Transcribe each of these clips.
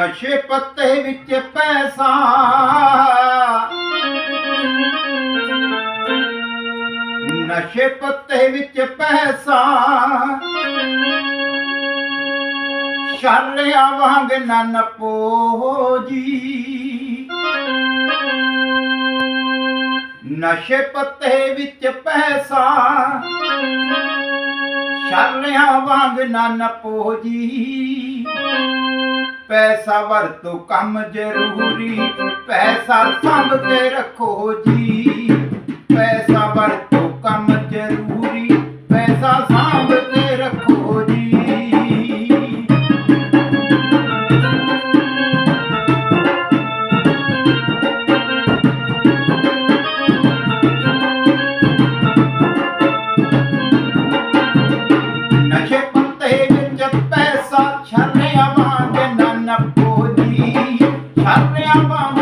ਨਸ਼ੇ ਪੱਤੇ ਵਿੱਚ ਪੈਸਾ। ਨਸ਼ੇ ਪੱਤੇ ਵਿੱਚ ਪੈਸਾ। ਛਾਲਿਆ ਵਾਂਗ ਨਨ ਪੋਜੀ ਨਸ਼ੇ ਪੱਤੇ ਵਿੱਚ ਪੈਸਾ। ਛਾਲਿਆ ਵਾਂਗ ਨਨ ਪੋਜੀ ਪੈਸਾ ਵਰਤੋ ਕੰਮ ਜ਼ਰੂਰੀ ਪੈਸਾ ਸੰਭ ਤੇ ਰੱਖੋ ਜੀ। আমি সামনে আমার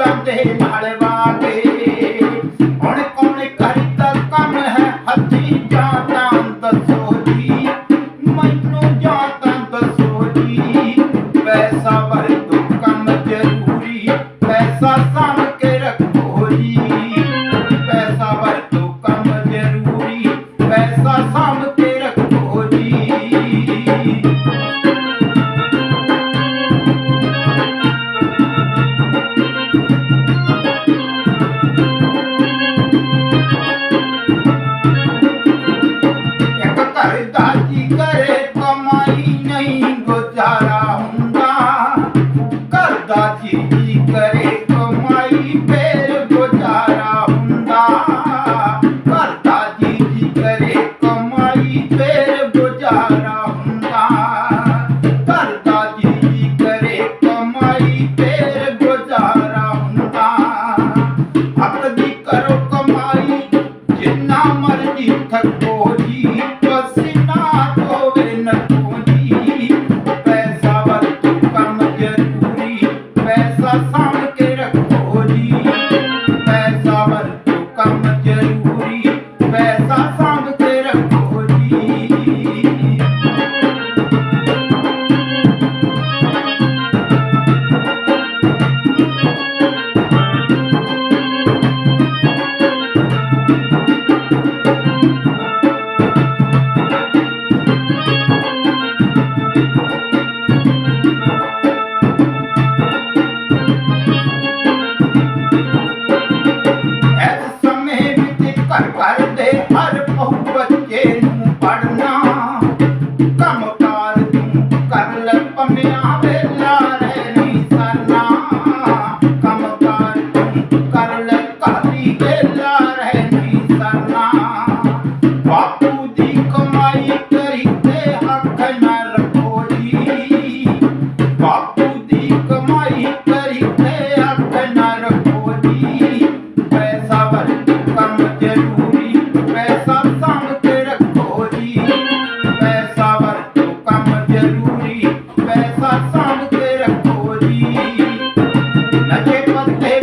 பாட்டே பாடுவ पैसा साम के रखो నచ్చే పత్తే